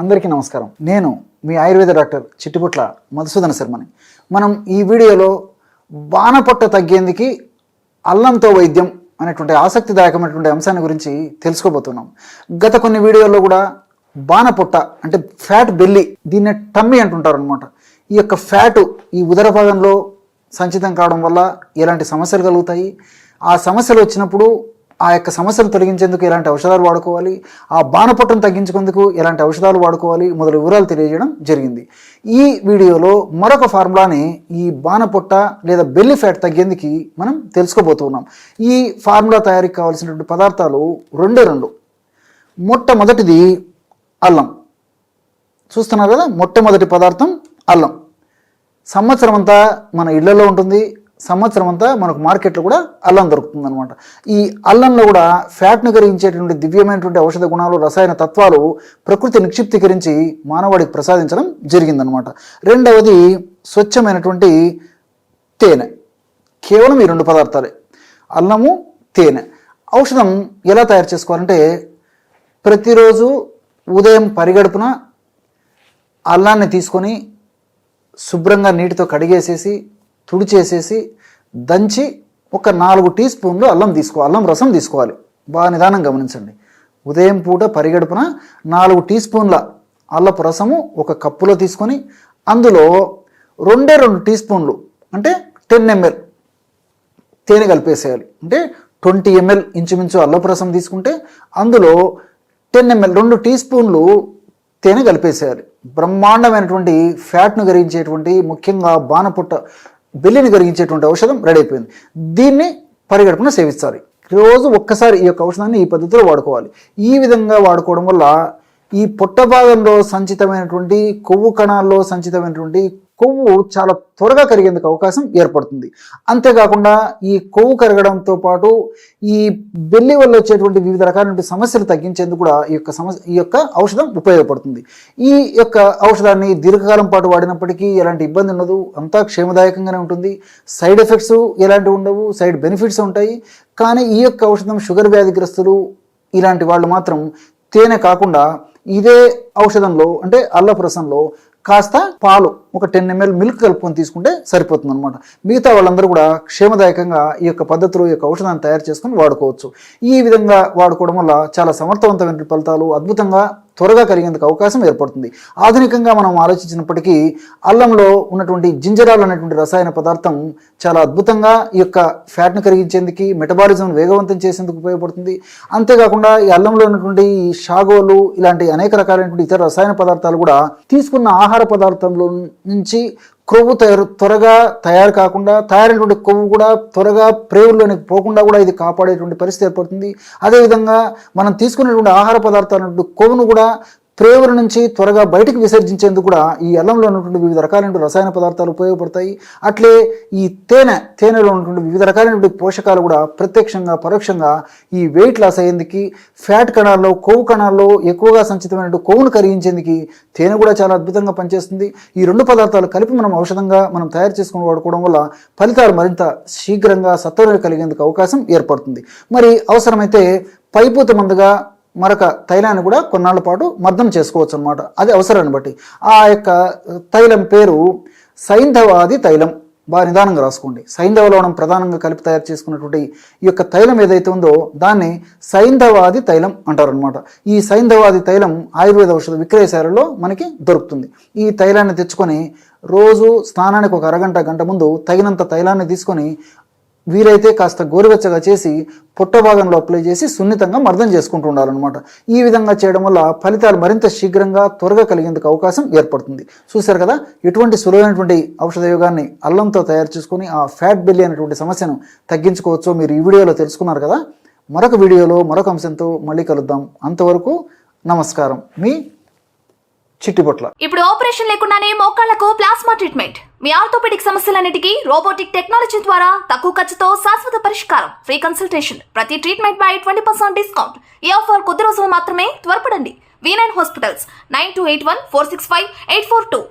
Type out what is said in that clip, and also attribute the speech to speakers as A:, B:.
A: అందరికీ నమస్కారం. నేను మీ ఆయుర్వేద డాక్టర్ చిట్టిపుట్ల మధుసూదన శర్మని. మనం ఈ వీడియోలో వానపొట్ట తగ్గేందుకు అల్లంతో వైద్యం అనేటువంటి ఆసక్తిదాయకమైనటువంటి అంశాన్ని గురించి తెలుసుకోబోతున్నాం. గత కొన్ని వీడియోల్లో కూడా బాణపొట్ట అంటే ఫ్యాట్ బెల్లి దీన్ని టమ్మీ అంటుంటారు అనమాట ఈ యొక్క ఫ్యాటు ఈ ఉదర భాగంలో సంచితం కావడం వల్ల ఎలాంటి సమస్యలు కలుగుతాయి? ఆ సమస్యలు వచ్చినప్పుడు ఆ యొక్క సమస్యలు తొలగించేందుకు ఎలాంటి ఔషధాలు వాడుకోవాలి? ఆ బాణపొట్టను తగ్గించుకుందుకు ఎలాంటి ఔషధాలు వాడుకోవాలి? మొదలు వివరాలు తెలియజేయడం జరిగింది. ఈ వీడియోలో మరొక ఫార్ములాని ఈ బాణపొట్ట లేదా బెల్లి ఫ్యాట్ తగ్గేందుకు మనం తెలుసుకోబోతున్నాం. ఈ ఫార్ములా తయారీకి కావాల్సినటువంటి పదార్థాలు రెండే రెండు. మొట్టమొదటిది అల్లం. చూస్తున్నారు కదా? మొట్టమొదటి పదార్థం అల్లం. సంవత్సరం అంతా మన ఇళ్ళలో ఉంటుంది. సంవత్సరం అంతా మనకు మార్కెట్లో కూడా అల్లం దొరుకుతుంది అనమాట ఈ అల్లంలో కూడా ఫ్యాట్ను కరిగించేటువంటి దివ్యమైనటువంటి ఔషధ గుణాలు రసాయన తత్వాలు ప్రకృతి నిక్షిప్తీకరించి మానవాడికి ప్రసాదించడం జరిగిందనమాట రెండవది స్వచ్ఛమైనటువంటి తేనె. కేవలం ఈ రెండు పదార్థాలే. అల్లము తేనె. ఔషధం ఎలా తయారు చేసుకోవాలంటే ప్రతిరోజు ఉదయం పరిగడుపున అల్లాన్ని తీసుకొని శుభ్రంగా నీటితో కడిగేసేసి తుడిచేసేసి దంచి ఒక నాలుగు టీ స్పూన్లు అల్లం తీసుకో అల్లం రసం తీసుకోవాలి. బాగా నిదానం గమనించండి. ఉదయం పూట పరిగడుపున నాలుగు టీ స్పూన్ల అల్లపు రసము ఒక కప్పులో తీసుకొని అందులో రెండే రెండు టీ స్పూన్లు అంటే టెన్ ఎంఎల్ తేనె కలిపేసేయాలి. అంటే ట్వంటీ ఎంఎల్ ఇంచుమించు అల్లపు రసం తీసుకుంటే అందులో టెన్ ఎంఎల్ రెండు టీ స్పూన్లు తేనె కలిపేసేయాలి. బ్రహ్మాండమైనటువంటి ఫ్యాట్ను గరించేటువంటి ముఖ్యంగా బాణపుట్ట బెల్లిని కరిగించేటువంటి ఔషధం రెడీ అయిపోయింది. దీన్ని పరిగెడపన సేవించాలి రోజు ఒక్కసారి ఈ యొక్క ఔషధాన్ని ఈ పద్ధతిలో వాడుకోవాలి. ఈ విధంగా వాడుకోవడం వల్ల ఈ పొట్ట భాగంలో సంచితమైనటువంటి కొవ్వు కణాల్లో సంచితమైనటువంటి కొవ్వు చాలా త్వరగా కరిగేందుకు అవకాశం ఏర్పడుతుంది. అంతేకాకుండా ఈ కొవ్వు కరగడంతో పాటు ఈ బెల్లి వల్ల వచ్చేటువంటి వివిధ రకాలైన సమస్యలు తగ్గించేందుకు కూడా ఈ యొక్క సమస్య ఈ యొక్క ఔషధం ఉపయోగపడుతుంది. ఈ యొక్క ఔషధాన్ని దీర్ఘకాలం పాటు వాడినప్పటికీ ఎలాంటి ఇబ్బంది ఉండదు. అంతా క్షేమదాయకంగానే ఉంటుంది. సైడ్ ఎఫెక్ట్స్ ఎలాంటివి ఉండవు. సైడ్ బెనిఫిట్స్ ఉంటాయి. కానీ ఈ యొక్క ఔషధం షుగర్ వ్యాధిగ్రస్తులు ఇలాంటి వాళ్ళు మాత్రం తేనె కాకుండా ఇదే ఔషధంలో అంటే అల్లపు రసంలో కాస్త పాలు ఒక టెన్ ఎంఎల్ మిల్క్ కలుపుకొని తీసుకుంటే సరిపోతుంది అనమాట మిగతా వాళ్ళందరూ కూడా క్షేమదాయకంగా ఈ యొక్క పద్ధతిలో ఈ యొక్క ఔషధాన్ని తయారు చేసుకొని వాడుకోవచ్చు. ఈ విధంగా వాడుకోవడం వల్ల చాలా సమర్థవంతమైన ఫలితాలు అద్భుతంగా త్వరగా కరిగేందుకు అవకాశం ఏర్పడుతుంది. ఆధునికంగా మనం ఆలోచించినప్పటికీ అల్లంలో ఉన్నటువంటి జింజరాల్ అనేటువంటి రసాయన పదార్థం చాలా అద్భుతంగా ఈ యొక్క ఫ్యాట్ను కరిగించేందుకు మెటబాలిజం వేగవంతం చేసేందుకు ఉపయోగపడుతుంది. అంతేకాకుండా ఈ అల్లంలో ఉన్నటువంటి షాగోలు ఇలాంటి అనేక రకాలైనటువంటి ఇతర రసాయన పదార్థాలు కూడా తీసుకున్న ఆహార పదార్థంలో నుంచి కొవ్వు తయారు త్వరగా తయారు కాకుండా తయారైనటువంటి కొవ్వు కూడా త్వరగా ప్రేవుల్లోనికి పోకుండా కూడా ఇది కాపాడేటువంటి పరిస్థితి ఏర్పడుతుంది. అదేవిధంగా మనం తీసుకునేటువంటి ఆహార పదార్థాలు కొవ్వును కూడా ప్రేవుల నుంచి త్వరగా బయటకు విసర్జించేందుకు కూడా ఈ అల్లంలో ఉన్నటువంటి వివిధ రకాలైన రసాయన పదార్థాలు ఉపయోగపడతాయి. అట్లే ఈ తేనె తేనెలో ఉన్నటువంటి వివిధ రకాలైనటువంటి పోషకాలు కూడా ప్రత్యక్షంగా పరోక్షంగా ఈ వెయిట్ లాస్ అయ్యేందుకు ఫ్యాట్ కణాల్లో కొవ్వు కణాల్లో ఎక్కువగా సంచితమైనటువంటి కొవ్వును కరిగించేందుకు తేనె కూడా చాలా అద్భుతంగా పనిచేస్తుంది. ఈ రెండు పదార్థాలు కలిపి మనం ఔషధంగా మనం తయారు చేసుకుని వాడుకోవడం వల్ల ఫలితాలు మరింత శీఘ్రంగా సత్వరం కలిగేందుకు అవకాశం ఏర్పడుతుంది. మరి అవసరమైతే పైపూత మందుగా మరొక తైలాన్ని కూడా కొన్నాళ్ళ పాటు మర్దం చేసుకోవచ్చు అనమాట అది అవసరాన్ని బట్టి. ఆ యొక్క తైలం పేరు సైంధవాది తైలం. బాగా నిదానంగా రాసుకోండి. సైంధవ లవణం ప్రధానంగా కలిపి తయారు చేసుకున్నటువంటి ఈ యొక్క తైలం ఏదైతే ఉందో దాన్ని సైంధవాది తైలం అంటారనమాట ఈ సైంధవాది తైలం ఆయుర్వేద ఔషధ విక్రయశాలలో మనకి దొరుకుతుంది. ఈ తైలాన్ని తెచ్చుకొని రోజు స్నానానికి ఒక అరగంట గంట ముందు తగినంత తైలాన్ని తీసుకొని వీలైతే కాస్త గోరువెచ్చగా చేసి పొట్ట భాగంలో అప్లై చేసి సున్నితంగా మర్దం చేసుకుంటూ ఉండాలన్నమాట ఈ విధంగా చేయడం వల్ల ఫలితాలు మరింత శీఘ్రంగా త్వరగా కలిగేందుకు అవకాశం ఏర్పడుతుంది. చూశారు కదా ఎటువంటి సులువైనటువంటి ఔషధ యోగాన్ని అల్లంతో తయారు చేసుకొని ఆ ఫ్యాట్ బెల్లి అనేటువంటి సమస్యను తగ్గించుకోవచ్చో మీరు ఈ వీడియోలో తెలుసుకున్నారు కదా. మరొక వీడియోలో మరొక అంశంతో మళ్ళీ కలుద్దాం. అంతవరకు నమస్కారం. మీ చిట్టిపొట్ల
B: ఇప్పుడు ఆపరేషన్ లేకుండానే మోకాళ్ళకు ప్లాస్మా ట్రీట్మెంట్ మీ ఆర్థోపెడిక్ సమస్యలన్నిటికీ రోబోటిక్ టెక్నాలజీ ద్వారా తక్కువ ఖర్చుతో శాశ్వత పరిష్కారం. ఫ్రీ కన్సల్టేషన్ ప్రతి ట్రీట్మెంట్ పై ట్వంటీ పర్సెంట్ డిస్కౌంట్. ఈ ఆఫర్ కొద్ది రోజులు మాత్రమే త్వరపడండి. V nine hospitals nine two eight one four six five eight four two